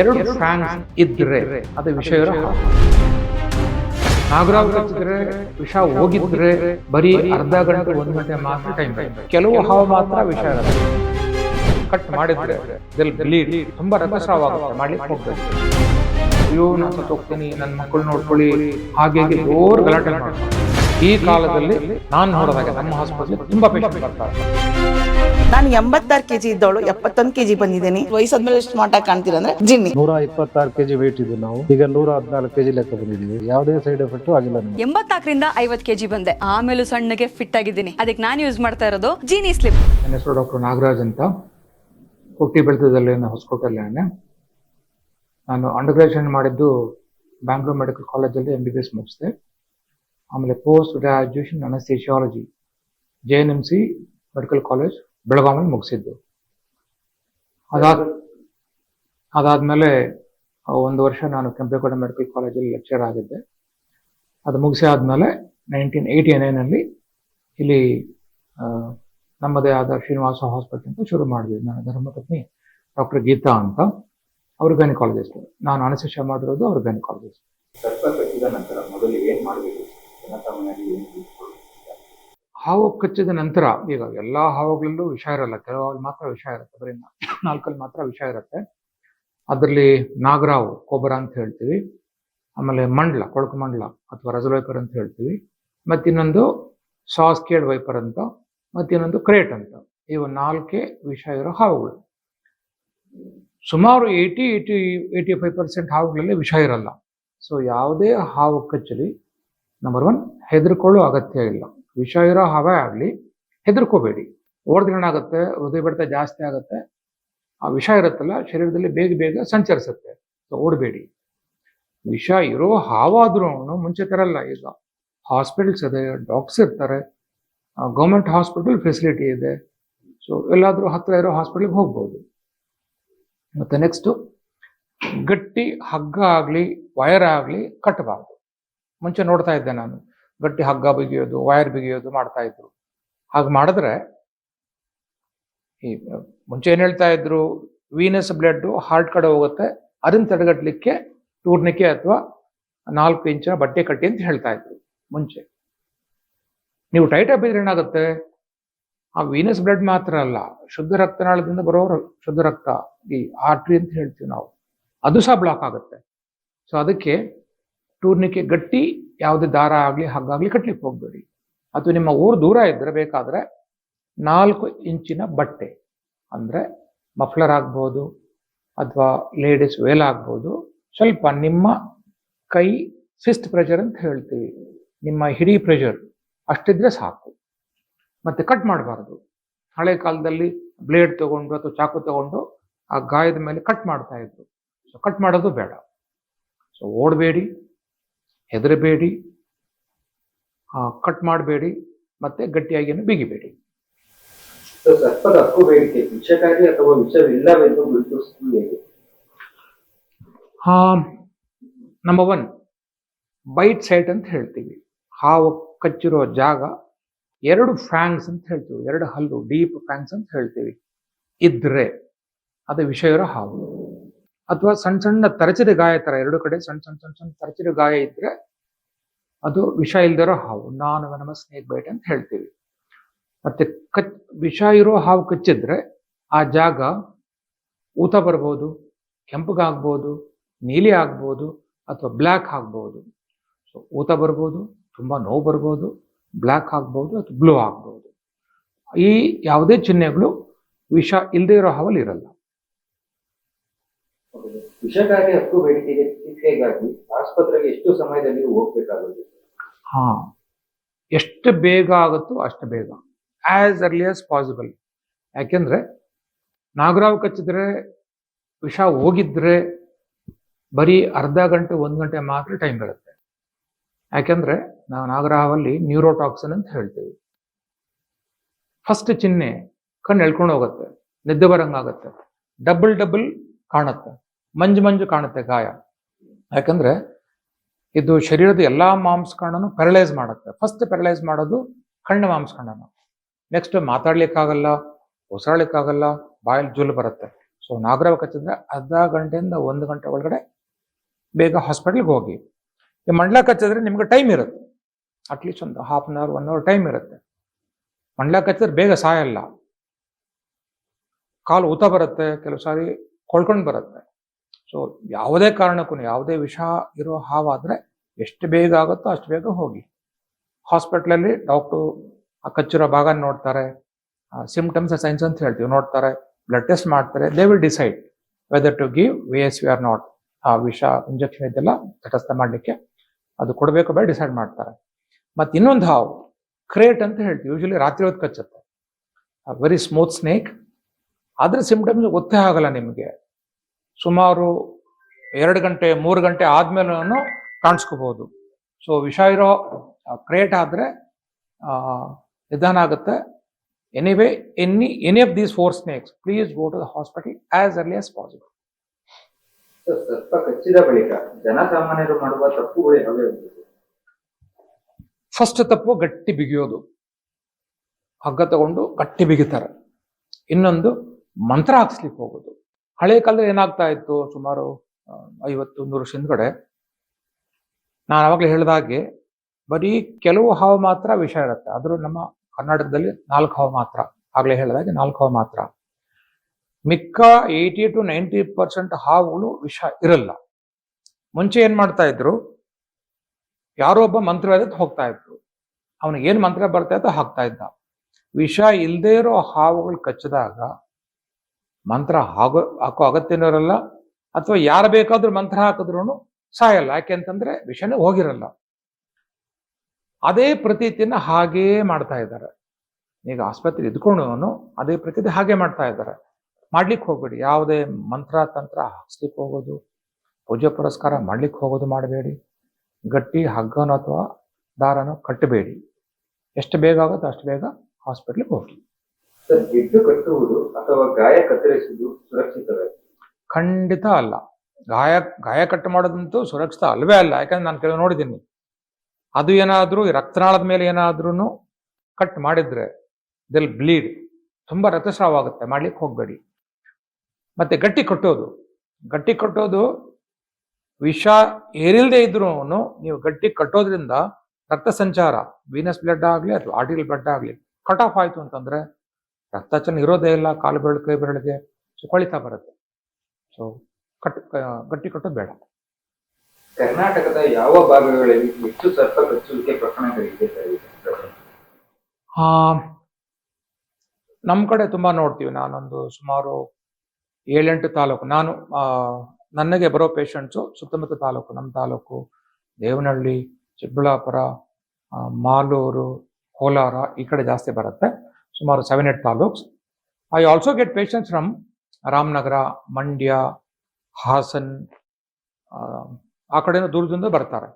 ಎರಡು ಫ್ಯಾನ್ಸ್ ಇದ್ರೆ ಅದು ವಿಷಯ. ನಾಗರಾವ್ ಕಚ್ಚಿದ್ರೆ ವಿಷ ಹೋಗಿದ್ರೆ ಬರೀ ಅರ್ಧ ಗಂಟೆ ಒಂದು ಗಂಟೆ ಮಾತ್ರ ಟೈಮ್ ಕೆಲವು ಹಾವು ಮಾತ್ರ ವಿಷ ಕಟ್ ಮಾಡಿದ್ರೆ ತುಂಬಾ ರಕ್ತಸ್ರಾವ ಆಗುತ್ತೆ. ಮಾಡ್ಲಿಕ್ಕೆ ಹೋಗ್ಬೇಕು ಅಯ್ಯೋ ನಾನು ಸತ್ತು ಹೋಗ್ತೀನಿ. ನನ್ನ ಮಕ್ಕಳು ನೋಡ್ಕೊಳ್ಳಿ. ಹಾಗೆ ಹೀಗೆ ಜೋರ್ ಗಲಾಟೆ ಮಾಡ್ತಾರೆ ಈ ಕಾಲದಲ್ಲಿ ನಾನು ನೋಡಿದಾಗ ನಮ್ಮ ಹಾಸ್ಪಿಟಲ್ ತುಂಬಾ ಪೇಷಂಟ್ ಬರ್ತಾರೆ. ನಾನು ಎಂಬತ್ತಾರು ಕೆಜಿ ಇದ್ದವಳು ಎಪ್ಪತ್ತೊಂದು ಕೆಜಿ ಬಂದಿದ್ದೀನಿ. ವಯಸ್ಸಾದ್ಮೇಲೆ ಎಷ್ಟು ಮಾಟ ಕಾಣ್ತೀರಾ ಅಂದ್ರೆ ಜಿನ್ನಿ. ನೂರ ಇಪ್ಪತ್ತಾರು ಕೆಜಿ ವೆಯ್ಟ್ ಇದ್ದು ನಾವು. ಈಗ ನೂರ ಹದಿನಾಲ್ಕು ಕೆಜಿ ಲೆಕ್ಕ ಬಂದಿದ್ದೀವಿ. ಯಾವುದೇ ಸೈಡ್ ಎಫೆಕ್ಟ್ ಆಗಿಲ್ಲ ನಮಗೆ. ಎಂಬತ್ನಾಲ್ಕರಿಂದ ಐವತ್ ಕೆಜಿ ಬಂದೆ. ಆಮೇಲೆ ಸಣ್ಣಗೆ ಫಿಟ್ ಆಗಿದ್ದೀನಿ. ಅದಕ್ಕೆ ನಾನು ಯೂಸ್ ಮಾಡ್ತಾ ಇರೋದು ಜೀನಿ ಸ್ಲಿಪ್ ನನ್ನ ಹೆಸರು ಡಾಕ್ಟರ್ ನಾಗರಾಜ್ ಅಂತ. ಹುಟ್ಟಿ ಬೆಳೆದದಲ್ಲಿ ಹೊಸಕೋಟೆಲ್ಲೇನೆ ನಾನು. ಅಂಡರ್ ಗ್ರಾಜುಯೇಷನ್ ಮಾಡಿದ್ದು ಬ್ಯಾಂಗ್ಳೂರ್ ಮೆಡಿಕಲ್ ಕಾಲೇಜಲ್ಲಿ ಎಂ ಬಿ ಬಿ ಎಸ್ ಮುಗಿಸಿದೆ. ಆಮೇಲೆ post graduation anaesthesiology J N M C medical college ಬೆಳಗಾವಲ್ಲಿ ಮುಗಿಸಿದ್ದು. ಅದಾದ ಅದಾದಮೇಲೆ ಒಂದು ವರ್ಷ ನಾನು ಕೆಂಪೇಗೌಡ ಮೆಡಿಕಲ್ ಕಾಲೇಜಲ್ಲಿ ಲೆಕ್ಚರ್ ಆಗಿದ್ದೆ. ಅದು ಮುಗಿಸಿ ಆದಮೇಲೆ ನೈನ್ಟೀನ್ ಏಯ್ಟಿ ನೈನಲ್ಲಿ ಇಲ್ಲಿ ನಮ್ಮದೇ ಆದ ಶ್ರೀನಿವಾಸ ಹಾಸ್ಪಿಟಲ್ ಅಂತ ಶುರು ಮಾಡಿದ್ವಿ. ನನ್ನ ಧರ್ಮಪತ್ನಿ ಡಾಕ್ಟರ್ ಗೀತಾ ಅಂತ. ಅವರು ಗೈನಿಕಾಲಜಿಸ್ಟ್ ನಾನು ಅನಶಿಷ್ಯ ಮಾಡಿರೋದು ಅವ್ರ ಗೈನಿಕಾಲಜಿಸ್ಟ್ ಕಟ್ಟಿದ ನಂತರ ಮೊದಲು ಏನು ಮಾಡಬೇಕು? ಹಾವು ಕಚ್ಚಿದ ನಂತರ, ಈಗ ಎಲ್ಲಾ ಹಾವುಗಳಲ್ಲೂ ವಿಷ ಇರಲ್ಲ ಕೆಲವು ಮಾತ್ರ ವಿಷ ಇರುತ್ತೆ, ಬರೀ ನಾಲ್ಕಲ್ಲಿ ಮಾತ್ರ ವಿಷ ಇರುತ್ತೆ. ಅದರಲ್ಲಿ ನಾಗರಾವು ಕೊಬ್ಬರ ಅಂತ ಹೇಳ್ತೀವಿ. ಆಮೇಲೆ ಮಂಡ್ಲ, ಕೊಳಕು ಮಂಡ್ಲ ಅಥವಾ ರಜಲ್ ವೈಪರ್ ಅಂತ ಹೇಳ್ತೀವಿ. ಮತ್ತಿನ್ನೊಂದು ಸಾಸ್ಕೇಡ್ ವೈಪರ್ ಅಂತ, ಮತ್ತಿನ್ನೊಂದು ಕ್ರೇಟ್ ಅಂತ. ಇವು ನಾಲ್ಕೇ ವಿಷ ಇರೋ ಹಾವುಗಳು. ಸುಮಾರು eighty eighty eighty five percent ಹಾವುಗಳಲ್ಲಿ ವಿಷ ಇರಲ್ಲ. ಸೊ ಯಾವುದೇ ಹಾವು ಕಚ್ಚಲಿ ನಂಬರ್ ಒನ್ ಹೆದರ್ಕೊಳ್ಳೋ ಅಗತ್ಯ ಇಲ್ಲ. ವಿಷ ಇರೋ ಹವೆ ಆಗಲಿ, ಹೆದರ್ಕೋಬೇಡಿ. ಓಡಿದ್ರೆ ಏನಾಗುತ್ತೆ, ಹೃದಯ ಬಡಿತ ಜಾಸ್ತಿ ಆಗುತ್ತೆ, ಆ ವಿಷ ಇರುತ್ತಲ್ಲ, ಶರೀರದಲ್ಲಿ ಬೇಗ ಬೇಗ ಸಂಚರಿಸುತ್ತೆ. ಸೊ ಓಡಬೇಡಿ. ವಿಷ ಇರೋ ಹಾವಾದ್ರೂ ಮುಂಚೆ ತರಲ್ಲ ಈಗ. ಹಾಸ್ಪಿಟಲ್ಸ್ ಇದೆ ಡಾಕ್ಟರ್ಸ್ ಇರ್ತಾರೆ ಗೌರ್ಮೆಂಟ್ ಹಾಸ್ಪಿಟಲ್ ಫೆಸಿಲಿಟಿ ಇದೆ. ಸೊ ಎಲ್ಲಾದರೂ ಹತ್ತಿರ ಇರೋ ಹಾಸ್ಪಿಟಲ್ಗೆ ಹೋಗ್ಬೋದು. ಮತ್ತೆ ನೆಕ್ಸ್ಟು ಗಟ್ಟಿ ಹಗ್ಗ ಆಗಲಿ ವೈರ್ ಆಗಲಿ ಕಟ್ಟಬಾರ್ದು ಮುಂಚೆ ನೋಡ್ತಾ ಇದ್ದೆ ನಾನು. ಗಟ್ಟಿ ಹಗ್ಗ ಬಿಗಿಯೋದು ವೈರ್ ಬಿಗಿಯೋದು ಮಾಡ್ತಾ ಇದ್ರು. ಹಾಗೆ ಮಾಡಿದ್ರೆ ಈ ಮುಂಚೆ ಏನ್ ಹೇಳ್ತಾ ಇದ್ರು ವೀನಸ್ ಬ್ಲಡ್ ಹಾರ್ಟ್ ಕಡೆ ಹೋಗುತ್ತೆ, ಅದನ್ನ ತಡೆಗಟ್ಟಲಿಕ್ಕೆ ಟೂರ್ನಿಕೆ ಅಥವಾ ನಾಲ್ಕು ಇಂಚಿನ ಬಟ್ಟೆ ಕಟ್ಟಿ ಅಂತ ಹೇಳ್ತಾ ಇದ್ರು ಮುಂಚೆ. ನೀವು ಟೈಟ್ ಬಿದ್ರೆ ಏನಾಗುತ್ತೆ? ಆ ವೀನಸ್ ಬ್ಲಡ್ ಮಾತ್ರ ಅಲ್ಲ, ಶುದ್ಧ ರಕ್ತನಾಳದಿಂದ ಬರೋ ಶುದ್ಧ ರಕ್ತ, ಈ ಆರ್ಟ್ರಿ ಅಂತ ಹೇಳ್ತೀವಿ ನಾವು. ಅದು ಸಹ ಬ್ಲಾಕ್ ಆಗುತ್ತೆ. ಸೊ ಅದಕ್ಕೆ ಟೂರ್ನಿಕೆ ಗಟ್ಟಿ, ಯಾವುದೇ ದಾರ ಆಗಲಿ ಹಗ್ಗಾಗಲಿ ಕಟ್ಲಿಕ್ಕೆ ಹೋಗ್ಬೇಡಿ. ಅಥವಾ ನಿಮ್ಮ ಊರು ದೂರ ಇದ್ದರೆ ಬೇಕಾದ್ರೆ ನಾಲ್ಕು ಇಂಚಿನ ಬಟ್ಟೆ. ಅಂದರೆ ಮಫ್ಲರ್ ಆಗ್ಬೋದು, ಅಥವಾ ಲೇಡೀಸ್ ವೇಲ್ ಆಗ್ಬೋದು. ಸ್ವಲ್ಪ ನಿಮ್ಮ ಕೈ ಫಿಸ್ಟ್ ಪ್ರೆಷರ್ ಅಂತ ಹೇಳ್ತೀವಿ. ನಿಮ್ಮ ಹಿಡಿ ಪ್ರೆಷರ್ ಅಷ್ಟಿದ್ರೆ ಸಾಕು. ಮತ್ತೆ ಕಟ್ ಮಾಡಬಾರ್ದು. ಹಳೆ ಕಾಲದಲ್ಲಿ ಬ್ಲೇಡ್ ತಗೊಂಡು ಅಥವಾ ಚಾಕು ತಗೊಂಡು ಆ ಗಾಯದ ಮೇಲೆ ಕಟ್ ಮಾಡ್ತಾ ಇದ್ರು. ಸೊ ಕಟ್ ಮಾಡೋದು ಬೇಡ. ಸೊ ಓಡಬೇಡಿ. ಹೆದರಬೇಡಿ ಕಟ್ ಮಾಡಬೇಡಿ ಮತ್ತೆ ಗಟ್ಟಿಯಾಗಿಯನ್ನು ಬಿಗಿಬೇಡಿ. ಸೊ ಸರ್ಪದ ಹಕ್ಕು ಬೇಡಿಕೆ ವಿಷಕಾರಿ ಅಥವಾ ವಿಷವಿಲ್ಲವೆಂದು ಗುರುತಿಸುವುದು ಹೇಗೆ? ಹಾ ನಂಬರ್ ಒನ್ ಬೈಟ್ ಸೈಟ್ ಅಂತ ಹೇಳ್ತೀವಿ. ಹಾವು ಕಚ್ಚಿರೋ ಜಾಗ ಎರಡು ಫ್ಯಾಂಗ್ಸ್ ಅಂತ ಹೇಳ್ತೀವಿ. ಎರಡು ಹಲ್ಲು ಡೀಪ್ ಫ್ಯಾಂಗ್ಸ್ ಅಂತ ಹೇಳ್ತೀವಿ. ಇದ್ರೆ ಅದು ವಿಷಯರ ಇರೋ ಹಾವು. ಅಥವಾ ಸಣ್ಣ ಸಣ್ಣ ತರಚಿದ ಗಾಯ ತರ, ಎರಡು ಕಡೆ ಸಣ್ಣ ಸಣ್ಣ ಸಣ್ಣ ಸಣ್ಣ ತರಚಿದ ಗಾಯ ಇದ್ರೆ ಅದು ವಿಷ ಇಲ್ದಿರೋ ಹಾವು, ನಾನು ನಮ್ಮ ಸ್ನೇಕ್ ಬೈಟ್ ಅಂತ ಹೇಳ್ತೀವಿ. ಮತ್ತೆ ಕಚ್, ವಿಷ ಇರೋ ಹಾವು ಕಚ್ಚಿದ್ರೆ ಆ ಜಾಗ ಊತ ಬರ್ಬೋದು ಕೆಂಪಗಾಗ್ಬೋದು ನೀಲಿ ಆಗ್ಬೋದು ಅಥವಾ ಬ್ಲ್ಯಾಕ್ ಆಗ್ಬೋದು. ಸೊ ಊತ ಬರ್ಬೋದು, ತುಂಬ ನೋವು ಬರ್ಬೋದು, ಬ್ಲ್ಯಾಕ್ ಆಗ್ಬೋದು ಅಥವಾ ಬ್ಲೂ ಆಗ್ಬೋದು. ಈ ಯಾವುದೇ ಚಿಹ್ನೆಗಳು ವಿಷ ಇಲ್ಲದೆ ಇರೋ ಹಾವಲ್ಲಿ ಇರಲ್ಲ. ವಿಷಕಾರಿ ಹಕ್ಕು ಬೇಡಿಕೆಗೆ ಚಿಕಿತ್ಸೆಗಾಗಿ ಆಸ್ಪತ್ರೆಗೆ ಎಷ್ಟು ಸಮಯದಲ್ಲಿ ಹೋಗ್ಬೇಕಾಗುತ್ತೆ? ಹಾ, ಎಷ್ಟು ಬೇಗ ಆಗುತ್ತೋ ಅಷ್ಟು ಬೇಗ. ಆಸ್ ಅರ್ಲಿ ಆಸ್ ಪಾಸಿಬಲ್ ಯಾಕೆಂದ್ರೆ, ನಾಗರಾವ್ ಕಚ್ಚಿದ್ರೆ, ವಿಷ ಹೋಗಿದ್ರೆ ಬರೀ ಅರ್ಧ ಗಂಟೆ, ಒಂದು ಗಂಟೆ ಮಾತ್ರ ಟೈಮ್ ಬರುತ್ತೆ. ಯಾಕೆಂದ್ರೆ, ನಾವು ನಾಗರಾವಲ್ಲಿ ನ್ಯೂರೋಟಾಕ್ಸಿನ್ ಅಂತ ಹೇಳ್ತೀವಿ. ಫಸ್ಟ್ ಚಿಹ್ನೆ ಕಣ್ಣು ಎಳ್ಕೊಂಡು ಹೋಗುತ್ತೆ. ನಿದ್ದೆ ಬರಂಗಾಗತ್ತೆ. ಡಬಲ್ ಡಬಲ್ ಕಾಣುತ್ತೆ. ಮಂಜು ಮಂಜು ಕಾಣುತ್ತೆ ಗಾಯ. ಯಾಕಂದ್ರೆ ಇದು ಶರೀರದ ಎಲ್ಲಾ ಮಾಂಸಕಣನು ಪ್ಯಾರಲೈಸ್ ಮಾಡುತ್ತೆ. ಫಸ್ಟ್ ಪ್ಯಾರಲೈಸ್ ಮಾಡೋದು ಕಣ್ಣು ಮಾಂಸಖಂಡನ ನೆಕ್ಸ್ಟ್ ಮಾತಾಡ್ಲಿಕ್ಕಾಗಲ್ಲ, ಉಸಿರಾಡ್ಲಿಕ್ಕಾಗಲ್ಲ, ಬಾಯಲ್ಲಿ ಜುಲ್ ಬರುತ್ತೆ. ಸೊ ನಾಗರವ ಕಚ್ಚಿದ್ರೆ ಅರ್ಧ ಗಂಟೆಯಿಂದ ಒಂದು ಗಂಟೆ ಒಳಗಡೆ ಬೇಗ ಹಾಸ್ಪಿಟ್ಲ್ಗೆ ಹೋಗಿ. ಈ ಮಂಡ್ಲ ಕಚ್ಚಿದ್ರೆ ನಿಮ್ಗೆ ಟೈಮ್ ಇರುತ್ತೆ. ಅಟ್ಲೀಸ್ಟ್ ಒಂದು half an hour one hour time ಇರುತ್ತೆ. ಮಂಡ್ಲ ಕಚ್ಚಿದ್ರೆ ಬೇಗ ಸಾಯಲ್ಲ. ಕಾಲು ಊತ ಬರುತ್ತೆ, ಕೆಲವು ಸಾರಿ ಕೊಳ್ಕೊಂಡು ಬರುತ್ತೆ. ಸೊ ಯಾವುದೇ ಕಾರಣಕ್ಕೂ, ಯಾವುದೇ ವಿಷ ಇರೋ ಹಾವಾದರೆ ಎಷ್ಟು ಬೇಗ ಆಗುತ್ತೋ ಅಷ್ಟು ಬೇಗ ಹೋಗಿ. ಹಾಸ್ಪಿಟ್ಲಲ್ಲಿ ಡಾಕ್ಟ್ರು ಆ ಕಚ್ಚಿರೋ ಭಾಗ ನೋಡ್ತಾರೆ. ಸಿಮ್ಟಮ್ಸ್ ಸೈನ್ಸ್ ಅಂತ ಹೇಳ್ತೀವಿ, ನೋಡ್ತಾರೆ. ಬ್ಲಡ್ ಟೆಸ್ಟ್ ಮಾಡ್ತಾರೆ. They will decide whether to give V S V or not ಆ ವಿಷ ಇಂಜೆಕ್ಷನ್ ಇದೆಲ್ಲ ತಟಸ್ಥ ಮಾಡಲಿಕ್ಕೆ ಅದು ಕೊಡಬೇಕು ಬೇಡ ಡಿಸೈಡ್ ಮಾಡ್ತಾರೆ. ಮತ್ತು ಇನ್ನೊಂದು ಹಾವು ಕ್ರೇಟ್ ಅಂತ ಹೇಳ್ತೀವಿ. ಯೂಶಲಿ ರಾತ್ರಿ ಹೊತ್ತು ಕಚ್ಚುತ್ತೆ. ವೆರಿ ಸ್ಮೂತ್ ಸ್ನೇಕ್ ಆದರೆ ಸಿಮ್ಟಮ್ಸ್ ಗೊತ್ತೇ ಆಗಲ್ಲ ನಿಮಗೆ. ಸುಮಾರು ಎರಡು ಗಂಟೆ ಮೂರು ಗಂಟೆ ಆದ್ಮೇಲೂ ಕಾಣಿಸ್ಕೋಬಹುದು ಸೊ ವಿಷ ಇರೋ ಕ್ರಿಯೇಟ್ ಆದರೆ ನಿಧಾನ ಆಗುತ್ತೆ. Anyway any any of these four snakes please go to the hospital as early as possible sir ಸರ್ಪ ಕಚ್ಚಿದ ಬಳಿಕ ಜನಸಾಮಾನ್ಯರು ಮಾಡುವ ತಪ್ಪುಗಳು ಫಸ್ಟ್ ತಪ್ಪು ಗಟ್ಟಿ ಬಿಗಿಯೋದು. ಹಗ್ಗ ತಗೊಂಡು ಗಟ್ಟಿ ಬಿಗಿತಾರೆ. ಇನ್ನೊಂದು ಮಂತ್ರ ಹಾಕ್ಸ್ಲಿಕ್ಕೆ ಹೋಗೋದು. ಹಳೆ ಕಾಲದಲ್ಲಿ ಏನಾಗ್ತಾ ಇತ್ತು? ಸುಮಾರು ಐವತ್ತು, ನೂರು ವರ್ಷ ಹಿಂದ್ಗಡೆ ನಾನು ಅವಾಗಲೇ ಹೇಳಿದಾಗೆ ಬರೀ ಕೆಲವು ಹಾವು ಮಾತ್ರ ವಿಷ ಇರುತ್ತೆ. ಆದರೂ ನಮ್ಮ ಕರ್ನಾಟಕದಲ್ಲಿ ನಾಲ್ಕು ಹಾವು ಮಾತ್ರ. ಆಗ್ಲೇ ಹೇಳಿದಾಗೆ ನಾಲ್ಕು ಹಾವು ಮಾತ್ರ. ಮಿಕ್ಕ ಏಯ್ಟಿ ಟು ನೈಂಟಿ ಪರ್ಸೆಂಟ್ ಹಾವುಗಳು ವಿಷ ಇರಲ್ಲ. ಮುಂಚೆ ಏನ್ ಮಾಡ್ತಾ ಇದ್ರು? ಯಾರೋ ಒಬ್ಬ ಮಂತ್ರವೇದ ಹೋಗ್ತಾ ಇದ್ರು. ಅವನಿಗೆ ಏನ್ ಮಂತ್ರ ಬರ್ತಾ ಇತ್ತು ಹಾಕ್ತಾ ಇದ್ದ. ವಿಷ ಇಲ್ಲದೆ ಇರೋ ಹಾವುಗಳು ಕಚ್ಚಿದಾಗ ಮಂತ್ರ ಹಾಗೋ ಹಾಕೋ ಅಗತ್ಯನೂ ಇರಲ್ಲ ಅಥವಾ ಯಾರು ಬೇಕಾದ್ರೂ ಮಂತ್ರ ಹಾಕಿದ್ರು ಸಾಯಲ್ಲ. ಯಾಕೆ ಅಂತಂದ್ರೆ ವಿಷನೇ ಹೋಗಿರಲ್ಲ. ಅದೇ ಪ್ರತೀತಿನ ಹಾಗೇ ಮಾಡ್ತಾ ಇದ್ದಾರೆ. ಈಗ ಆಸ್ಪತ್ರೆ ಇದ್ಕೊಂಡು ಅದೇ ಪ್ರತೀತಿ ಹಾಗೆ ಮಾಡ್ತಾ ಇದ್ದಾರೆ. ಮಾಡ್ಲಿಕ್ಕೆ ಹೋಗ್ಬೇಡಿ. ಯಾವುದೇ ಮಂತ್ರ, ತಂತ್ರ ಹಾಕ್ಸ್ಲಿಕ್ಕೆ ಹೋಗೋದು, ಪೂಜೆ ಪುರಸ್ಕಾರ ಮಾಡ್ಲಿಕ್ಕೆ ಹೋಗೋದು ಮಾಡಬೇಡಿ. ಗಟ್ಟಿ ಹಗ್ಗನೋ ಅಥವಾ ದಾರನೋ ಕಟ್ಟಬೇಡಿ. ಎಷ್ಟು ಬೇಗ ಆಗುತ್ತೋ ಅಷ್ಟು ಬೇಗ ಹಾಸ್ಪಿಟ್ಲಿಗೆ ಹೋಗಿ. ಕಟ್ಟುವುದು ಅಥವಾ ಗಾಯ ಕತ್ತರಿಸುವುದು ಸುರಕ್ಷಿತವೇ? ಖಂಡಿತ ಅಲ್ಲ. ಗಾಯ ಗಾಯ ಕಟ್ಟು ಮಾಡೋದಂತೂ ಸುರಕ್ಷಿತ ಅಲ್ವೇ ಅಲ್ಲ. ಯಾಕಂದ್ರೆ ನಾನು ಕೆಲವು ನೋಡಿದ್ದೀನಿ. ಅದು ಏನಾದರೂ ರಕ್ತನಾಳದ ಮೇಲೆ ಏನಾದ್ರೂ ಕಟ್ ಮಾಡಿದ್ರೆ ದೆಲ್ ಬ್ಲೀಡ್ ತುಂಬಾ ರಕ್ತಸ್ರಾವ ಆಗುತ್ತೆ ಮಾಡ್ಲಿಕ್ಕೆ ಹೋಗಬೇಡಿ. ಮತ್ತೆ ಗಟ್ಟಿ ಕಟ್ಟೋದು. ಗಟ್ಟಿ ಕಟ್ಟೋದು ವಿಷ ಏರಿಲ್ದೇ ಇದ್ರೂ ನೀವು ಗಟ್ಟಿ ಕಟ್ಟೋದ್ರಿಂದ ರಕ್ತ ಸಂಚಾರ ವೀನಸ್ ಬ್ಲಡ್ ಆಗಲಿ ಅಥವಾ ಆರ್ಟಿಕಲ್ ಬ್ಲಡ್ ಆಗಲಿ ಕಟ್ ಆಫ್ ಆಯ್ತು ಅಂತಂದ್ರೆ ರಕ್ತ ಚೆನ್ನ ಇರೋದೇ ಇಲ್ಲ ಕಾಲು ಬೆರಳು ಕೈ ಬೆರಳಿಗೆ ಸೊ ಕೊಳಿತಾ ಬರುತ್ತೆ. ಸೊ ಕಟ್ ಗಟ್ಟಿ ಕಟ್ಟೋದು ಬೇಡ. ಕರ್ನಾಟಕದ ಯಾವ ಭಾಗಗಳಲ್ಲಿ ಹೆಚ್ಚು ಸರ್ಪ ಕಚ್ಚುವಿಕೆ ಪ್ರಕರಣಗಳಿದೆ ನಮ್ಮ ಕಡೆ ತುಂಬಾ ನೋಡ್ತೀವಿ. ನಾನೊಂದು ಸುಮಾರು ಏಳೆಂಟು ತಾಲೂಕು. ನಾನು ನನಗೆ ಬರೋ ಪೇಷಂಟ್ಸು ಸುತ್ತಮುತ್ತ ತಾಲೂಕು. ನಮ್ಮ ತಾಲೂಕು ದೇವನಹಳ್ಳಿ ಚಿಕ್ಕಬಳ್ಳಾಪುರ ಮಾಲೂರು ಕೋಲಾರ ಈ ಕಡೆ ಜಾಸ್ತಿ ಬರುತ್ತೆ. ಸುಮಾರು seven eight taluks I also get patients from Ramanagara Mandya Hassan ಆ, ಕಡೆಯಿಂದ ದೂರದಿಂದ ಬರ್ತಾರೆ.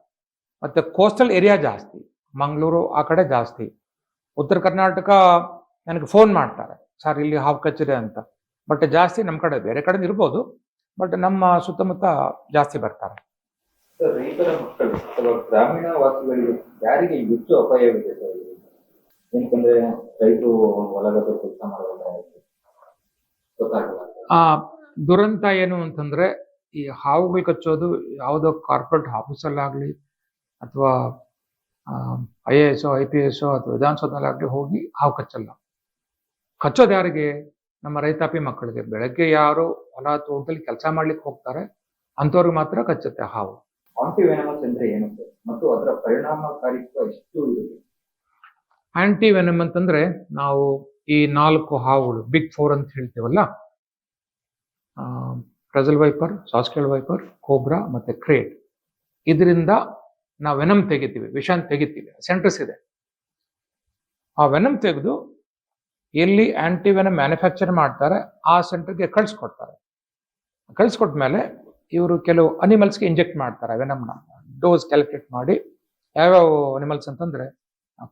ಮತ್ತೆ ಕೋಸ್ಟಲ್ ಏರಿಯಾ ಜಾಸ್ತಿ ಮಂಗಳೂರು ಆ ಕಡೆ ಜಾಸ್ತಿ. ಉತ್ತರ ಕರ್ನಾಟಕ ನನಗೆ ಫೋನ್ ಮಾಡ್ತಾರೆ ಸರ್ ಇಲ್ಲಿ ಹಾವು ಕಚ್ಚಿದೆ ಅಂತ. ಬಟ್ ಜಾಸ್ತಿ ನಮ್ಮ ಕಡೆ ಬೇರೆ ಕಡೆ ಇರ್ಬೋದು ಬಟ್ ನಮ್ಮ ಸುತ್ತಮುತ್ತ ಜಾಸ್ತಿ ಬರ್ತಾರೆ. ರೈತರ ಮಕ್ಕಳು ಗ್ರಾಮೀಣ ವಾಸಿಗಳಿಗೆ ಯಾರಿಗೆ ಹೆಚ್ಚು ಅಪಾಯವಿದೆ ಸರ್? ಏನಕ್ಕಂದ್ರೆ ರೈತರು ಕೆಲಸ ಗೊತ್ತಾಗಲ್ಲ ಆ ದುರಂತ ಏನು ಅಂತಂದ್ರೆ ಈ ಹಾವುಗಳು ಕಚ್ಚೋದು ಯಾವುದೋ ಕಾರ್ಪೊರೇಟ್ ಆಫೀಸಲ್ಲಾಗಲಿ ಅಥವಾ I A S I P S ಅಥವಾ ವಿಧಾನಸೌಧದಲ್ಲಾಗಲಿ ಹೋಗಿ ಹಾವು ಕಚ್ಚಲ್ಲ. ಕಚ್ಚೋದು ಯಾರಿಗೆ? ನಮ್ಮ ರೈತಾಪಿ ಮಕ್ಕಳಿಗೆ. ಬೆಳಗ್ಗೆ ಯಾರು ಹೊಲ ತೋಟದಲ್ಲಿ ಕೆಲಸ ಮಾಡ್ಲಿಕ್ಕೆ ಹೋಗ್ತಾರೆ ಅಂಥವ್ರಿಗೆ ಮಾತ್ರ ಕಚ್ಚುತ್ತೆ ಹಾವು. ಅಂದ್ರೆ ಏನು ಮತ್ತು ಅದರ ಪರಿಣಾಮಕಾರಿತ್ವ ಎಷ್ಟು ಇರುತ್ತೆ? ಆಂಟಿ ವೆನಮ್ ಅಂತಂದ್ರೆ ನಾವು ಈ ನಾಲ್ಕು ಹಾವುಗಳು ಬಿಗ್ ಫೋರ್ ಅಂತ ಹೇಳ್ತೇವಲ್ಲ? ಪ್ರಜಲ್ viper saw scaled viper cobra ಮತ್ತೆ ಕ್ರೇಟ್ ಇದರಿಂದ ನಾವು ವೆನಮ್ ತೆಗಿತೀವಿ, ವಿಷಾನ್ ತೆಗಿತೀವಿ ಸೆಂಟರ್ಸ್ ಇದೆ. ಆ ವೆನಮ್ ತೆಗೆದು ಎಲ್ಲಿ ಆಂಟಿ ವೆನಮ್ ಮ್ಯಾನುಫ್ಯಾಕ್ಚರ್ ಮಾಡ್ತಾರೆ, ಆ ಸೆಂಟರ್ಗೆ ಕಳಿಸ್ಕೊಡ್ತಾರೆ. ಕಳಿಸ್ಕೊಟ್ಮೇಲೆ ಇವರು ಕೆಲವು ಅನಿಮಲ್ಸ್ಗೆ ಇಂಜೆಕ್ಟ್ ಮಾಡ್ತಾರೆ ವೆನಮ್ನ ಡೋಸ್ ಕ್ಯಾಲ್ಕುಲೇಟ್ ಮಾಡಿ ಯಾವ್ಯಾವ ಅನಿಮಲ್ಸ್ ಅಂತಂದ್ರೆ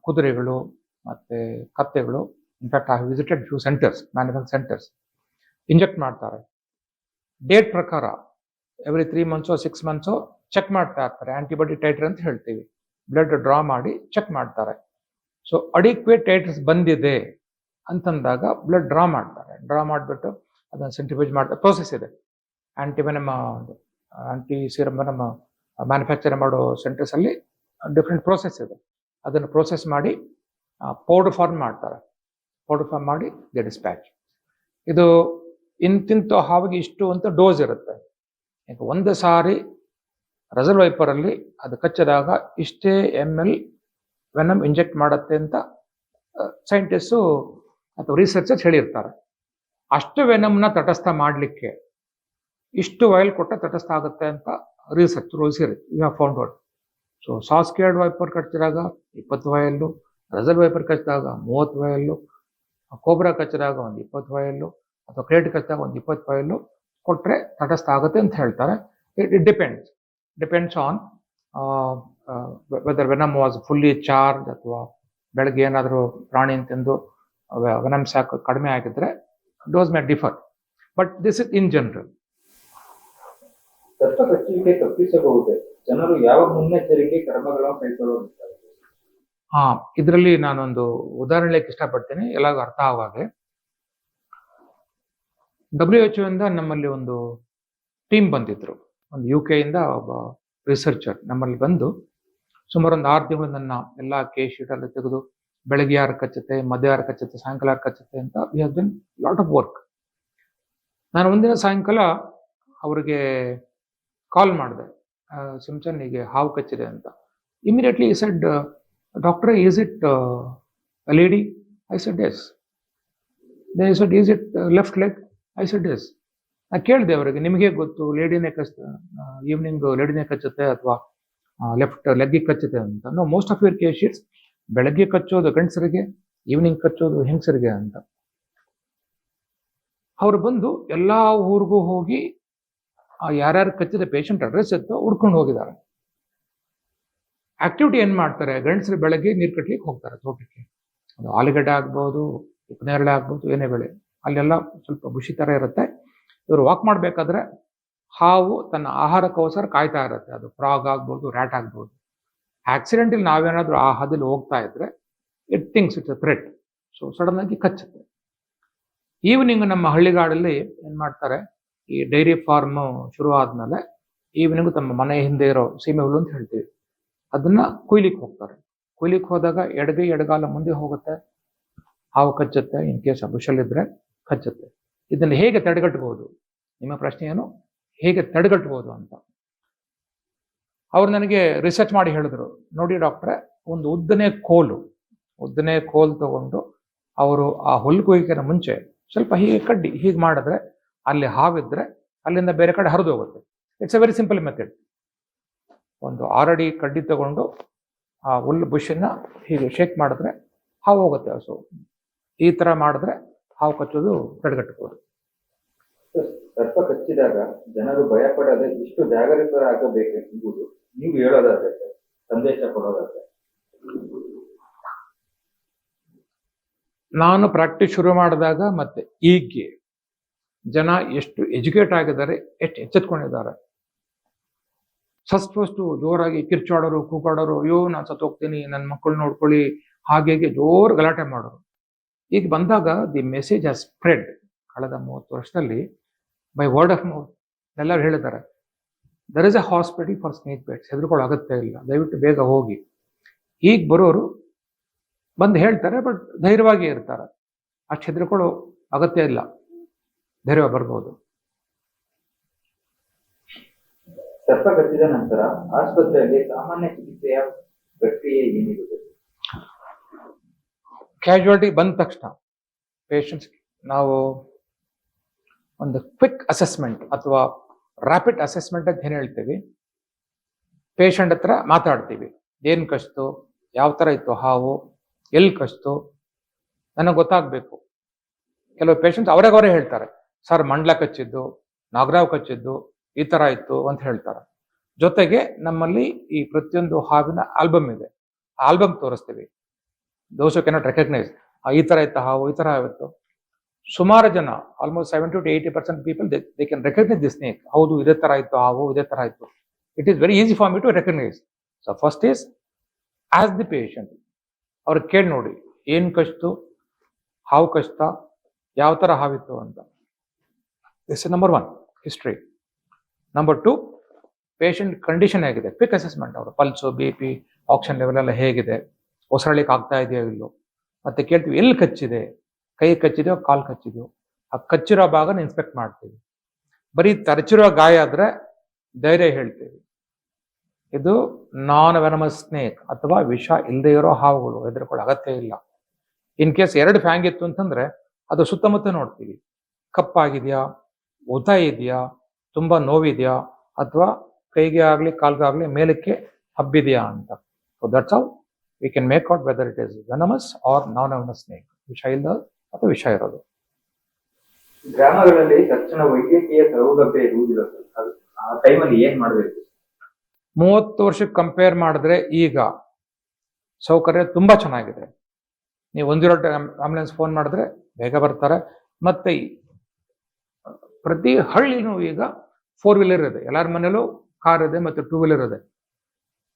ಕುದುರೆಗಳು ಮತ್ತೆ ಕತ್ತೆಗಳು in fact I visited few centres manufacture centres inject ಮಾಡ್ತಾರೆ. ಡೇಟ್ ಪ್ರಕಾರ ಎವ್ರಿ ತ್ರೀ ಮಂತ್ಸೋ ಸಿಕ್ಸ್ ಮಂತ್ಸೋ ಚೆಕ್ ಮಾಡ್ತಾ ಇರ್ತಾರೆ. ಆಂಟಿಬಾಡಿ ಟೈಟರ್ ಅಂತ ಹೇಳ್ತೀವಿ. ಬ್ಲಡ್ ಡ್ರಾ ಮಾಡಿ ಚೆಕ್ ಮಾಡ್ತಾರೆ. ಸೊ ಅಡಿಕ್ವೇಟ್ ಟೈಟರ್ಸ್ ಬಂದಿದೆ ಅಂತಂದಾಗ ಬ್ಲಡ್ ಡ್ರಾ ಮಾಡ್ತಾರೆ. ಡ್ರಾ ಮಾಡಿಬಿಟ್ಟು ಅದನ್ನು ಸೆಂಟ್ರಿಫ್ಯೂಜ್ ಮಾಡ್ತಾರೆ ಪ್ರೊಸೆಸ್ ಇದೆ. ಆ್ಯಂಟಿವೆನಮ್ ಆಂಟಿ ಸಿರಮ್ ಮ್ಯಾನುಫ್ಯಾಕ್ಚರ್ ಮಾಡೋ ಸೆಂಟರ್ಸಲ್ಲಿ ಡಿಫ್ರೆಂಟ್ ಪ್ರೋಸೆಸ್ ಇದೆ. ಅದನ್ನು ಪ್ರೋಸೆಸ್ ಮಾಡಿ ಪೌಡರ್ ಫಾರ್ಮ್ ಮಾಡ್ತಾರೆ. ಪೌಡರ್ ಫಾರ್ಮ್ ಮಾಡಿ ದೇ ಡಿಸ್ಪ್ಯಾಚ್ ಇದು ಇಂತಿಂತ ಹಾವಿಗೆ ಇಷ್ಟು ಅಂತ ಡೋಸ್ ಇರುತ್ತೆ. ಈಗ ಒಂದು ಸಾರಿ ರಸಲ್ ವೈಪರಲ್ಲಿ ಅದು ಕಚ್ಚಿದಾಗ ಇಷ್ಟೇ ಎಂ ಎಲ್ ವೆನಮ್ ಇಂಜೆಕ್ಟ್ ಮಾಡುತ್ತೆ ಅಂತ ಸೈಂಟಿಸ್ಟು ಅಥವಾ ರಿಸರ್ಚರ್ಸ್ ಹೇಳಿರ್ತಾರೆ. ಅಷ್ಟು ವೆನಮ್ನ ತಟಸ್ಥ ಮಾಡಲಿಕ್ಕೆ ಇಷ್ಟು ವಯಲ್ ಕೊಟ್ಟ ತಟಸ್ಥ ಆಗುತ್ತೆ ಅಂತ research rules you have found out so saw scaled viper ಕಚ್ಚಿದಾಗ ಇಪ್ಪತ್ತು ವಾಯಲ್ಲು ರಜಲ್ ವೈಪರ್ ಕಚ್ಚಿದಾಗ ಮೂವತ್ತು ವಯಲ್ಲು ಕೋಬ್ರಾ ಕಚ್ಚಿದಾಗ ಒಂದು ಇಪ್ಪತ್ತು ವಾಯಲ್ಲು, ಅಥವಾ ಕ್ರೇಟ್ ಕಚ್ಚಿದಾಗ ಒಂದು ಇಪ್ಪತ್ತು ವಯಲ್ಲು ಕೊಟ್ಟರೆ ತಟಸ್ಥ ಆಗುತ್ತೆ ಅಂತ ಹೇಳ್ತಾರೆ. It it depends depends on whether venom was fully charged ಅಥವಾ ಬೆಳಗ್ಗೆ ಏನಾದರೂ ಪ್ರಾಣಿ ತಿಂದು ವೆನಮ್ ಸಾಕು ಕಡಿಮೆ ಆಗಿದ್ರೆ dose may differ but this is in general ತಪ್ಪಿಸಬಹುದೇ? ಜನರು ಯಾವ ಮುನ್ನೆಚ್ಚರಿಕೆ ಕ್ರಮಗಳನ್ನು ಹಾ, ಇದರಲ್ಲಿ ನಾನೊಂದು ಉದಾಹರಣೆ ಇಷ್ಟಪಡ್ತೇನೆ. ಎಲ್ಲಾಗ ಅರ್ಥ ಆಗುವಾಗೆ ಡಬ್ಲ್ಯೂ ಎಚ್ ಇಂದ ನಮ್ಮಲ್ಲಿ ಒಂದು ಟೀಮ್ ಬಂದಿದ್ರು. ಒಂದು ಯು ಕೆ ಇಂದ ಒಬ್ಬ ರಿಸರ್ಚರ್ ನಮ್ಮಲ್ಲಿ ಬಂದು ಸುಮಾರು ಒಂದು ಆರು ತಿಂಗಳು ನನ್ನ ಎಲ್ಲ ಕೇಸ್ ಶೀಟ್ ಅಲ್ಲಿ ತೆಗೆದು ಬೆಳಗ್ಗೆ ಯಾರು ಕಚ್ಚುತ್ತೆ ಮಧ್ಯ ಯಾರು ಕಚ್ಚತೆ ಸಾಯಂಕಾಲ ಯಾರು ಕಚ್ಚುತ್ತೆ ಅಂತ we have been lot of work ನಾನು ಒಂದಿನ ಸಾಯಂಕಾಲ ಅವರಿಗೆ ಕಾಲ್ ಮಾಡಿದೆ. ಸಿಮ್ಸನ್ ಹೀಗೆ ಹಾವು ಕಚ್ಚಿದೆ ಅಂತ. Immediately said doctor is it lady I said yes they said is it left leg I said yes ನಾ ಕೇಳಿದೆ ಅವರಿಗೆ, ನಿಮಗೆ ಗೊತ್ತು ಲೇಡಿನೇ ಕಚ್ ಈವ್ನಿಂಗ್ ಲೇಡಿನೇ ಕಚ್ಚುತ್ತೆ ಅಥವಾ ಲೆಫ್ಟ್ ಲೆಗ್ಗಿಗೆ ಕಚ್ಚುತ್ತೆ ಅಂತ? No most of your cases ಬೆಳಗ್ಗೆ ಕಚ್ಚೋದು ಗಂಡಸರಿಗೆ ಈವ್ನಿಂಗ್ ಕಚ್ಚೋದು ಹೆಂಗಸರಿಗೆ ಅಂತ. ಅವರು ಬಂದು ಎಲ್ಲ ಊರಿಗೂ ಹೋಗಿ ಯಾರ್ಯಾರು ಕಚ್ಚಿದ ಪೇಷಂಟ್ ಅಡ್ರೆಸ್ ಎತ್ತು ಹುಡ್ಕೊಂಡು ಹೋಗಿದ್ದಾರೆ. ಆಕ್ಟಿವಿಟಿ ಏನು ಮಾಡ್ತಾರೆ? ಗಂಡಸರು ಬೆಳಗ್ಗೆ ನೀರು ಕಟ್ಲಿಕ್ಕೆ ಹೋಗ್ತಾರೆ ತೋಟಕ್ಕೆ. ಅದು ಆಲೂಗಡ್ಡೆ ಆಗ್ಬೋದು ನೇರಳೆ ಆಗ್ಬೋದು, ಏನೇ ಬೆಳೆ. ಅಲ್ಲೆಲ್ಲ ಸ್ವಲ್ಪ ಬುಷಿ ಥರ ಇರುತ್ತೆ. ಇವರು ವಾಕ್ ಮಾಡಬೇಕಾದ್ರೆ ಹಾವು ತನ್ನ ಆಹಾರಕ್ಕೋಸ್ಕರ ಕಾಯ್ತಾ ಇರುತ್ತೆ. ಅದು ಫ್ರಾಗ್ ಆಗ್ಬೋದು ರ್ಯಾಟ್ ಆಗ್ಬೋದು. ಆಕ್ಸಿಡೆಂಟಲ್ಲಿ ನಾವೇನಾದ್ರೂ ಆ ಹದಲ್ಲಿ ಹೋಗ್ತಾ ಇದ್ರೆ it thinks it's a threat so sudden ಆಗಿ ಕಚ್ಚುತ್ತೆ. ಈವ್ನಿಂಗ್ ನಮ್ಮ ಹಳ್ಳಿಗಾಡಲ್ಲಿ ಏನು ಮಾಡ್ತಾರೆ? ಈ ಡೈರಿ ಫಾರ್ಮ್ ಶುರು ಆದ್ಮೇಲೆ ಈವ್ನಿಂಗ್ ತಮ್ಮ ಮನೆ ಹಿಂದೆ ಇರೋ ಸೀಮೆ ಹುಲ್ಲು ಅಂತ ಹೇಳ್ತೀವಿ. ಅದನ್ನ ಕೊಯ್ಲಿಕ್ಕೆ ಹೋಗ್ತಾರೆ. ಕೊಯ್ಲಿಕ್ಕೆ ಹೋದಾಗ ಎಡಗೈ ಎಡಗಾಲ ಮುಂದೆ ಹೋಗುತ್ತೆ. ಹಾವು ಕಚ್ಚುತ್ತೆ, ಇನ್ ಕೇಸ್ ಇದ್ರೆ ಕಚ್ಚುತ್ತೆ. ಇದನ್ನು ಹೇಗೆ ತಡೆಗಟ್ಟಬಹುದು ನಿಮ್ಮ ಪ್ರಶ್ನೆ ಏನು? ಹೇಗೆ ತಡೆಗಟ್ಟಬಹುದು ಅಂತ. ಅವ್ರು ನನಗೆ ರಿಸರ್ಚ್ ಮಾಡಿ ಹೇಳಿದ್ರು. ನೋಡಿ ಡಾಕ್ಟ್ರೆ, ಒಂದು ಉದ್ದನೇ ಕೋಲು ಉದ್ದನೇ ಕೋಲು ತಗೊಂಡು ಅವರು ಆ ಹುಲ್ಲು ಮುಂಚೆ ಸ್ವಲ್ಪ ಹೀಗೆ ಕಡ್ಡಿ ಹೀಗೆ ಮಾಡಿದ್ರೆ ಅಲ್ಲಿ ಹಾವಿದ್ರೆ ಅಲ್ಲಿಂದ ಬೇರೆ ಕಡೆ ಹರಿದು ಹೋಗುತ್ತೆ. It's a very simple method ಒಂದು ಆರಡಿ ಕಡ್ಡಿ ತಗೊಂಡು ಆ ಹುಲ್ಲು ಬುಷನ್ನ ಹೀಗೆ ಶೇಕ್ ಮಾಡಿದ್ರೆ ಹಾವು ಹೋಗುತ್ತೆ. ಸೊ ಈ ತರ ಮಾಡಿದ್ರೆ ಹಾವು ಕಚ್ಚೋದು ತಡೆಗಟ್ಟಬಹುದು ಸರ್ಪ ಕಚ್ಚಿದಾಗ ಜನರು ಭಯ ಪಡದೆ ಇಷ್ಟು ಜಾಗರೂಕರಾಗಬೇಕೆಂಬುದು ನೀವು ಹೇಳೋದಾದ್ರೆ ಸಂದೇಶ ಕೊಡೋದಾದ್ರೆ. ನಾನು ಪ್ರಾಕ್ಟೀಸ್ ಶುರು ಮಾಡಿದಾಗ ಮತ್ತೆ ಈಗ್ಗೆ ಜನ ಎಷ್ಟು ಎಜುಕೇಟ್ ಆಗಿದ್ದಾರೆ, ಎಷ್ಟು ಎಚ್ಚೆತ್ಕೊಂಡಿದ್ದಾರೆ. ಫಸ್ಟ್ ಫಸ್ಟು ಜೋರಾಗಿ ಕಿರ್ಚಾಡೋರು, ಕೂಗಾಡೋರು, ಅಯ್ಯೋ ನಾನು ಸತ್ತೋಗ್ತೀನಿ ನನ್ನ ಮಕ್ಕಳು ನೋಡ್ಕೊಳ್ಳಿ, ಹಾಗೆ ಜೋರು ಗಲಾಟೆ ಮಾಡೋರು. ಈಗ ಬಂದಾಗ ದಿ ಮೆಸೇಜ್ ಆ ಸ್ಪ್ರೆಡ್. ಕಳೆದ ಮೂವತ್ತು ವರ್ಷದಲ್ಲಿ, ಬೈ ವರ್ಡ್ ಆಫ್ ಮೌತ್ ಎಲ್ಲರೂ ಹೇಳಿದ್ದಾರೆ there is a hospital for snake bites ಹೆದರ್ಕೊಳ್ಳೋ ಅಗತ್ಯ ಇಲ್ಲ, ದಯವಿಟ್ಟು ಬೇಗ ಹೋಗಿ. ಈಗ ಬರೋರು ಬಂದು ಹೇಳ್ತಾರೆ, ಬಟ್ ಧೈರ್ಯವಾಗಿ ಇರ್ತಾರೆ. ಅಷ್ಟು ಹೆದರ್ಕೊಳ್ಳೋ ಅಗತ್ಯ ಇಲ್ಲ. ಧೈರ್ಯ ಬರ್ಬೋದು. ಕಚ್ಚಿದ ನಂತರ ಆಸ್ಪತ್ರೆಯಲ್ಲಿ ಸಾಮಾನ್ಯ ಚಿಕಿತ್ಸೆಯ ಪ್ರಕ್ರಿಯೆ ಏನಿರುತ್ತದೆ ಕ್ಯಾಶುಯಾಲಿಟಿ ಬಂದ ತಕ್ಷಣ ಪೇಷಂಟ್ಸ್ ನಾವು ಒಂದು ಕ್ವಿಕ್ ಅಸೆಸ್ಮೆಂಟ್ ಅಥವಾ ರ್ಯಾಪಿಡ್ ಅಸೆಸ್ಮೆಂಟ್ ಅಂತ ಏನು ಹೇಳ್ತೀವಿ? ಪೇಷಂಟ್ ಹತ್ರ ಮಾತಾಡ್ತೀವಿ. ಏನು ಕಷ್ಟು ಯಾವ ಥರ ಇತ್ತು ಹಾವು ಎಲ್ಲಿ ಕಷ್ಟೋ ನನಗೆ ಗೊತ್ತಾಗಬೇಕು. ಕೆಲವು ಪೇಷಂಟ್ಸ್ ಅವರೇ ಅವರೇ ಹೇಳ್ತಾರೆ. ಸರ್ ಮಂಡ್ಲ ಕಚ್ಚಿದ್ದು, ನಾಗರಾವ್ ಕಚ್ಚಿದ್ದು ಈ ಥರ ಇತ್ತು ಅಂತ ಹೇಳ್ತಾರೆ. ಜೊತೆಗೆ ನಮ್ಮಲ್ಲಿ ಈ ಪ್ರತಿಯೊಂದು ಹಾವಿನ ಆಲ್ಬಮ್ ಇದೆ. ಆಲ್ಬಮ್ ತೋರಿಸ್ತೀವಿ. ದೋಸ್ ಕೆನಾಟ್ ರೆಕಗ್ನೈಸ್ ಈ ತರ ಇತ್ತು ಹಾವು, ಈ ತರ ಇತ್ತು. ಸುಮಾರು ಜನ almost seventy to eighty percent people they can recognise the snake ಹೌದು, ಇದೇ ತರ ಇತ್ತು, ಹಾವು ಇದೇ ತರ ಇತ್ತು. It is very easy for me to recognise so first is ask the patient ಅವ್ರಿಗೆ ಕೇಳಿ ನೋಡಿ, ಏನು ಕಚ್ತು ಹಾವು ಕಷ್ಟ, ಯಾವ ತರ ಹಾವಿತ್ತು ಅಂತ. This is number one history number two patient condition ಹೇಗಿದೆ ಕ್ವಿಕ್ ಅಸೆಸ್ಮೆಂಟ್ ಅವರು pulse B P oxygen level ಎಲ್ಲ ಹೇಗಿದೆ ಉಸಿರಾಡ್ಲಿಕ್ಕೆ ಆಗ್ತಾ ಇದೆಯೋ ಇಲ್ಲೋ? ಮತ್ತೆ ಕೇಳ್ತೀವಿ, ಎಲ್ಲಿ ಕಚ್ಚಿದೆ? ಕೈ ಕಚ್ಚಿದೆಯೋ, ಕಾಲು ಕಚ್ಚಿದೆಯೋ? ಆ ಕಚ್ಚಿರೋ ಭಾಗನ ಇನ್ಸ್ಪೆಕ್ಟ್ ಮಾಡ್ತೀವಿ. ಬರೀ ತರಚಿರೋ ಗಾಯ ಆದರೆ ಧೈರ್ಯ ಹೇಳ್ತೀವಿ. ಇದು ನಾನ್ ವೆನಮಸ್ ಸ್ನೇಕ್ ಅಥವಾ ವಿಷ ಇಲ್ಲದೆ ಇರೋ ಹಾವುಗಳು, ಹೆದರ್ಕೊಳ್ಳೋ ಅಗತ್ಯ ಇಲ್ಲ. ಇನ್ ಕೇಸ್ ಎರಡು ಫ್ಯಾಂಗ್ ಇತ್ತು ಅಂತಂದ್ರೆ, ಅದು ಸುತ್ತಮುತ್ತ ನೋಡ್ತೀವಿ. ಕಪ್ಪಾಗಿದೆಯಾ? ಊತ ಇದೆಯಾ? ತುಂಬಾ ನೋವಿದೆಯಾ? ಅಥವಾ ಕೈಗೆ ಆಗ್ಲಿ ಕಾಲ್ಗಾಗಲಿ ಆಗ್ಲಿ ಮೇಲಕ್ಕೆ ಹಬ್ಬಿದೆಯಾ ಅಂತ? So that's how we can make out whether it is venomous or non venomous snake ವಿಷ ಇಲ್ಲ ಅಥವಾ ವಿಷ ಇರೋದು. ಗ್ರಾಮಗಳಲ್ಲಿ ತಕ್ಷಣ ವೈದ್ಯಕೀಯ ಸೌಲಭ್ಯ ಇರುವುದಿಲ್ಲ ಸರ್. ಆ ಟೈಮಲ್ಲಿ ಏನ್ ಮಾಡಬೇಕು? ಮೂವತ್ತು ವರ್ಷಕ್ಕೆ ಕಂಪೇರ್ ಮಾಡಿದ್ರೆ ಈಗ ಸೌಕರ್ಯ ತುಂಬಾ ಚೆನ್ನಾಗಿದೆ. ನೀವು ಒಂದಿರೋ ಆಂಬುಲೆನ್ಸ್ ಫೋನ್ ಮಾಡಿದ್ರೆ ಬೇಗ ಬರ್ತಾರೆ. ಮತ್ತೆ ಪ್ರತಿ ಹಳ್ಳಿನೂ ಈಗ ಫೋರ್ ವೀಲರ್ ಇದೆ. ಎಲ್ಲರ ಮನೇಲೂ ಕಾರ್ ಇದೆ ಮತ್ತು ಟೂ ವೀಲರ್ ಇದೆ.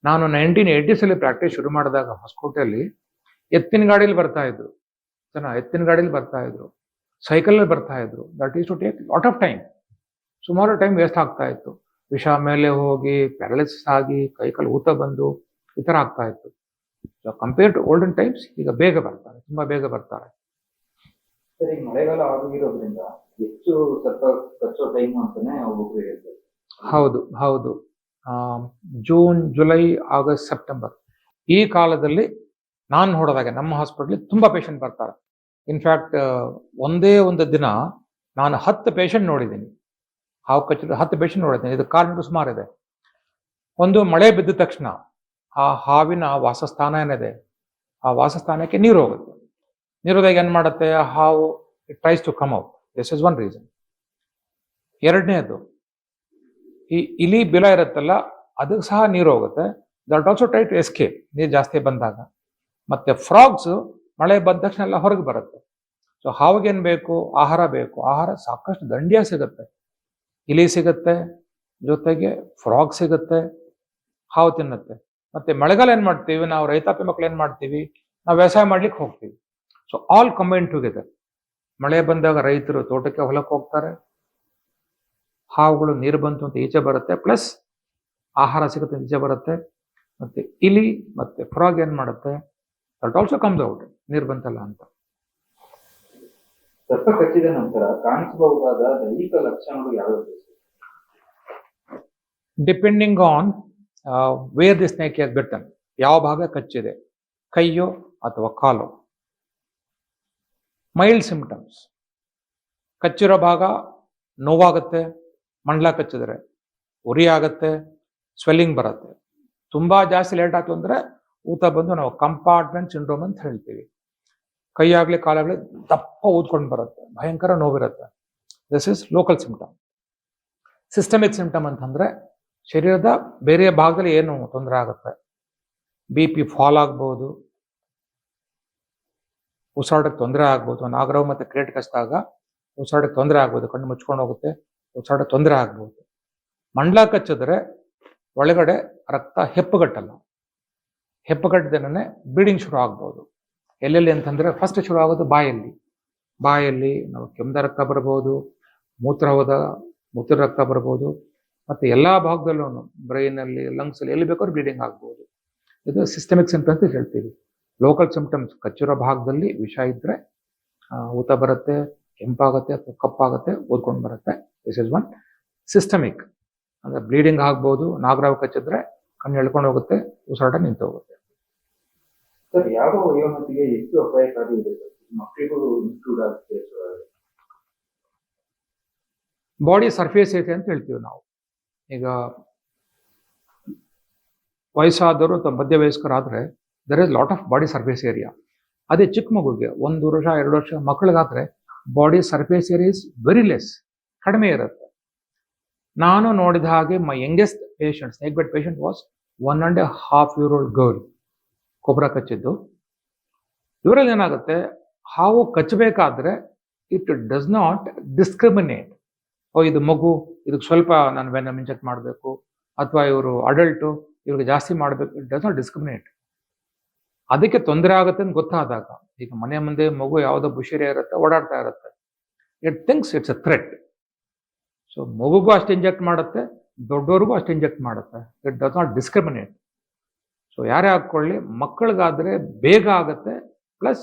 ನಾನು ನೈನ್ಟೀನ್ ಏಯ್ಟೀಸಲ್ಲಿ ಪ್ರಾಕ್ಟೀಸ್ ಶುರು ಮಾಡಿದಾಗ ಹೊಸಕೋಟೆಯಲ್ಲಿ ಎತ್ತಿನ ಗಾಡಿಯಲ್ಲಿ ಬರ್ತಾ ಇದ್ರು. ಜನ ಎತ್ತಿನ ಗಾಡಿಯಲ್ಲಿ ಬರ್ತಾ ಇದ್ರು. ಸೈಕಲಲ್ಲಿ ಬರ್ತಾ ಇದ್ರು. That is to take lot of time ಸುಮಾರು ಟೈಮ್ ವೇಸ್ಟ್ ಆಗ್ತಾ ಇತ್ತು. ವಿಷ ಮೇಲೆ ಹೋಗಿ ಪ್ಯಾರಲಿಸಿಸ್ ಆಗಿ ಕೈಕಲ್ಲಿ ಊತ ಬಂದು, ಈ ಥರ ಆಗ್ತಾ ಇತ್ತು. ಕಂಪೇರ್ ಟು ಓಲ್ಡನ್ ಟೈಮ್ಸ್ ಈಗ ಬೇಗ ಬರ್ತಾರೆ. ತುಂಬಾ ಬೇಗ ಬರ್ತಾರೆ. ಮಳೆಗಾಲ ಆಗಿರೋದ್ರಿಂದ ಹೆಚ್ಚು ಸ್ವಲ್ಪ ಟೈಮ್ ಅಂತಾನೆ ಒಬ್ಬೊಬ್ರು ಹೌದು ಹೌದು. ಜೂನ್ ಜುಲೈ ಆಗಸ್ಟ್ ಸೆಪ್ಟೆಂಬರ್ ಈ ಕಾಲದಲ್ಲಿ ನಾನು ನೋಡಿದಾಗ ನಮ್ಮ ಹಾಸ್ಪಿಟಲ್ ತುಂಬಾ ಪೇಷಂಟ್ ಬರ್ತಾರೆ. ಇನ್ಫ್ಯಾಕ್ಟ್ ಒಂದೇ ಒಂದು ದಿನ ನಾನು ಹತ್ತು ಪೇಷಂಟ್ ನೋಡಿದ್ದೀನಿ. ಹಾವು ಕಚ್ಚಿದ ಹತ್ತು ಪೇಷಂಟ್ ನೋಡಿದ್ದೀನಿ. ಇದು ಕಾರಣ ಸುಮಾರಿದೆ ಒಂದು ಮಳೆ ಬಿದ್ದ ತಕ್ಷಣ ಆ ಹಾವಿನ ವಾಸಸ್ಥಾನ ಏನಿದೆ, ಆ ವಾಸಸ್ಥಾನಕ್ಕೆ ನೀರು ಹೋಗುತ್ತೆ. ನೀರು ಹೋದಾಗ ಏನ್ ಮಾಡುತ್ತೆ? ಹಾವು it tries to come out this is one reason ಎರಡನೇದು, ಈ ಇಲಿ ಬಿಲ ಇರುತ್ತಲ್ಲ ಅದಕ್ಕೆ ಸಹ ನೀರು ಹೋಗುತ್ತೆ. That also try to escape ನೀರು ಜಾಸ್ತಿ ಬಂದಾಗ. ಮತ್ತೆ ಫ್ರಾಗ್ಸ್ ಮಳೆ ಬಂದ ತಕ್ಷಣ ಎಲ್ಲ ಹೊರಗೆ ಬರುತ್ತೆ. ಸೊ ಹಾವಿಗೇನ್ ಬೇಕು? ಆಹಾರ ಬೇಕು. ಆಹಾರ ಸಾಕಷ್ಟು ದಂಡಿಯ ಸಿಗುತ್ತೆ. ಇಲಿ ಸಿಗುತ್ತೆ, ಜೊತೆಗೆ ಫ್ರಾಗ್ ಸಿಗುತ್ತೆ, ಹಾವು ತಿನ್ನುತ್ತೆ. ಮತ್ತೆ ಮಳೆಗಾಲ ಏನು ಮಾಡ್ತೀವಿ? ನಾವು ರೈತಾಪಿ ಮಕ್ಳು ಏನು ಮಾಡ್ತೀವಿ? ನಾವು ವ್ಯವಸಾಯ ಮಾಡ್ಲಿಕ್ಕೆ ಹೋಗ್ತೀವಿ. ಸೊ ಆಲ್ ಕಂಬೈನ್ ಟುಗೆದರ್ ಮಳೆ ಬಂದಾಗ ರೈತರು ತೋಟಕ್ಕೆ ಹೊಲಕ್ಕೆ ಹೋಗ್ತಾರೆ. ಹಾವುಗಳು ನೀರು ಬಂತು ಅಂತ ಈಚೆ ಬರುತ್ತೆ. ಪ್ಲಸ್ ಆಹಾರ ಸಿಗುತ್ತೆ ಈಚೆ ಬರುತ್ತೆ. ಮತ್ತೆ ಇಲಿ ಮತ್ತೆ ಫ್ರಾಗ್ ಏನ್ ಮಾಡುತ್ತೆ? ದಟ್ ಆಲ್ಸೋ ಕಮ್ಸ್ ಔಟ್ ನೀರು ಬಂತಲ್ಲ ಅಂತ. ಕಚ್ಚಿದ ನಂತರ ಕಾಣಿಸಬಹುದಾದ ದೈಹಿಕ ಲಕ್ಷಣಗಳು ಯಾವ್ಯಾವು depending on where the snake has bitten ಯಾವ ಭಾಗ ಕಚ್ಚಿದೆ? ಕೈಯೋ ಅಥವಾ ಕಾಲು? ಮೈಲ್ಡ್ ಸಿಂಪ್ಟಮ್ಸ್ ಕಚ್ಚಿರೋ ಭಾಗ ನೋವಾಗುತ್ತೆ, ಮಂಡ್ಲ ಕಚ್ಚಿದ್ರೆ ಉರಿ ಆಗುತ್ತೆ ಸ್ವೆಲ್ಲಿಂಗ್ ಬರುತ್ತೆ. ತುಂಬಾ ಜಾಸ್ತಿ ಲೇಟ್ ಆಯ್ತು ಅಂದರೆ ಊತ ಬಂದು ನಾವು ಕಂಪಾರ್ಟ್ಮೆಂಟ್ ಸಿಂಡ್ರೋಮ್ ಅಂತ ಹೇಳ್ತೀವಿ. ಕೈಯಾಗಲಿ ಕಾಲಾಗಲಿ ದಪ್ಪ ಊದ್ಕೊಂಡು ಬರುತ್ತೆ, ಭಯಂಕರ ನೋವಿರುತ್ತೆ. This is local symptom systemic symptom ಅಂತಂದ್ರೆ ಶರೀರದ ಬೇರೆ ಭಾಗದಲ್ಲಿ ಏನು ತೊಂದರೆ ಆಗುತ್ತೆ? ಬಿ ಪಿ ಫಾಲ್ ಆಗ್ಬೋದು ಉಸಿರಾಟಕ್ಕೆ ತೊಂದರೆ ಆಗ್ಬೋದು. ನಾಗರವ್ ಮತ್ತು ಕ್ರೇಟ್ ಕಚ್ಚಿದಾಗ ಉಸಿರಾಟಕ್ಕೆ ತೊಂದರೆ ಆಗ್ಬೋದು. ಕಣ್ಣು ಮುಚ್ಕೊಂಡು ಹೋಗುತ್ತೆ. ಉಸಿರಾಟ ತೊಂದರೆ ಆಗ್ಬೋದು. ಮಂಡ್ಲ ಕಚ್ಚಿದ್ರೆ ಒಳಗಡೆ ರಕ್ತ ಹೆಪ್ಪುಗಟ್ಟಲ್ಲ. ಹೆಪ್ಪುಗಟ್ಟದೇನೆ ಬ್ಲೀಡಿಂಗ್ ಶುರು ಆಗ್ಬೋದು. ಎಲ್ಲೆಲ್ಲಿ ಅಂತಂದರೆ ಫಸ್ಟ್ ಶುರು ಆಗೋದು ಬಾಯಲ್ಲಿ. ಬಾಯಲ್ಲಿ ನಾವು ಕೆಮ್ಮದ ರಕ್ತ ಬರ್ಬೋದು, ಮೂತ್ರ ಹೋದ, ಮೂತ್ರ ರಕ್ತ ಬರ್ಬೋದು. ಮತ್ತು ಎಲ್ಲ ಭಾಗದಲ್ಲೂ ಬ್ರೈನಲ್ಲಿ ಲಂಗ್ಸಲ್ಲಿ ಎಲ್ಲಿ ಬೇಕಾದ್ರೂ ಬ್ಲೀಡಿಂಗ್ ಆಗ್ಬೋದು. ಇದು ಸಿಸ್ಟಮಿಕ್ ಅಂತ ಹೇಳ್ತೀವಿ. ಲೋಕಲ್ ಸಿಂಪ್ಟಮ್ಸ್ ಕಚ್ಚಿರೋ ಭಾಗದಲ್ಲಿ ವಿಷ ಇದ್ರೆ ಊತ ಬರುತ್ತೆ ಕೆಂಪಾಗುತ್ತೆ ಅಥವಾ ಕಪ್ಪಾಗುತ್ತೆ ಓದ್ಕೊಂಡು ಬರುತ್ತೆ. ದಿಸ್ ಇಸ್ ಒನ್ ಸಿಸ್ಟಮಿಕ್ ಅಂದ್ರೆ ಬ್ಲೀಡಿಂಗ್ ಆಗ್ಬೋದು ನಾಗರಾವ್ ಕಚ್ಚಿದ್ರೆ ಕಣ್ಣು ಎಳ್ಕೊಂಡು ಹೋಗುತ್ತೆ ಉಸಿರಾಟ ನಿಂತು ಹೋಗುತ್ತೆ. ಸರ್ ಯಾವ ವಯೋಮಿತಿಗೆ ಹೆಚ್ಚು ಅಪಾಯಕಾರಿ ಇದೆ ಮಕ್ಕಳಿಗೂ ಇನ್ಕ್ಲೂಡ್ ಆಗುತ್ತೆ ಬಾಡಿ ಸರ್ಫೇಸ್ ಐತೆ ಅಂತ ಹೇಳ್ತೀವಿ ನಾವು. ಈಗ ವಯಸ್ಸಾದವರು ಅಥವಾ ಮಧ್ಯ ವಯಸ್ಕರಾದ್ರೆ there is lot of body surface area ಅದೇ ಚಿಕ್ಕ ಮಗುಗೆ ಒಂದು ವರ್ಷ, ಎರಡು ವರ್ಷ ಮಕ್ಕಳಿಗಾದ್ರೆ body surface area is very less ಕಡಿಮೆ ಇರುತ್ತೆ. ನಾನು ನೋಡಿದ ಹಾಗೆ my youngest patient snake bite patient was one and a half year old girl cobra ಕಚ್ಚಿದ್ದು. ಇವರಲ್ಲಿ ಏನಾಗುತ್ತೆ, ಹಾವು ಕಚ್ಚಬೇಕಾದ್ರೆ ಇಟ್ ಡಸ್ ನಾಟ್ ಡಿಸ್ಕ್ರಿಮಿನೇಟ್ ಓ, ಇದು ಮಗು, ಇದಕ್ಕೆ ಸ್ವಲ್ಪ ನಾನು ವೆನಮ್ ಇಂಜೆಕ್ಟ್ ಮಾಡಬೇಕು, ಅಥವಾ ಇವರು ಅಡಲ್ಟು ಇವ್ರಿಗೆ ಜಾಸ್ತಿ ಮಾಡಬೇಕು ಇಟ್ ಡಸ್ ನಾಟ್ ಡಿಸ್ಕ್ರಿಮಿನೇಟ್ ಅದಕ್ಕೆ ತೊಂದರೆ ಆಗುತ್ತೆ ಅಂತ ಗೊತ್ತಾದಾಗ, ಈಗ ಮನೆ ಮುಂದೆ ಮಗು ಯಾವುದೋ ಬುಷರಿ ಇರುತ್ತೆ, ಓಡಾಡ್ತಾ ಇರುತ್ತೆ. It thinks it's a threat so ಮಗುಗೂ ಅಷ್ಟು ಇಂಜೆಕ್ಟ್ ಮಾಡುತ್ತೆ ದೊಡ್ಡವ್ರಿಗೂ ಅಷ್ಟು ಇಂಜೆಕ್ಟ್ ಮಾಡುತ್ತೆ. It does not discriminate so ಯಾರೇ ಹಾಕ್ಕೊಳ್ಳಿ ಮಕ್ಕಳಿಗಾದ್ರೆ ಬೇಗ ಆಗುತ್ತೆ ಪ್ಲಸ್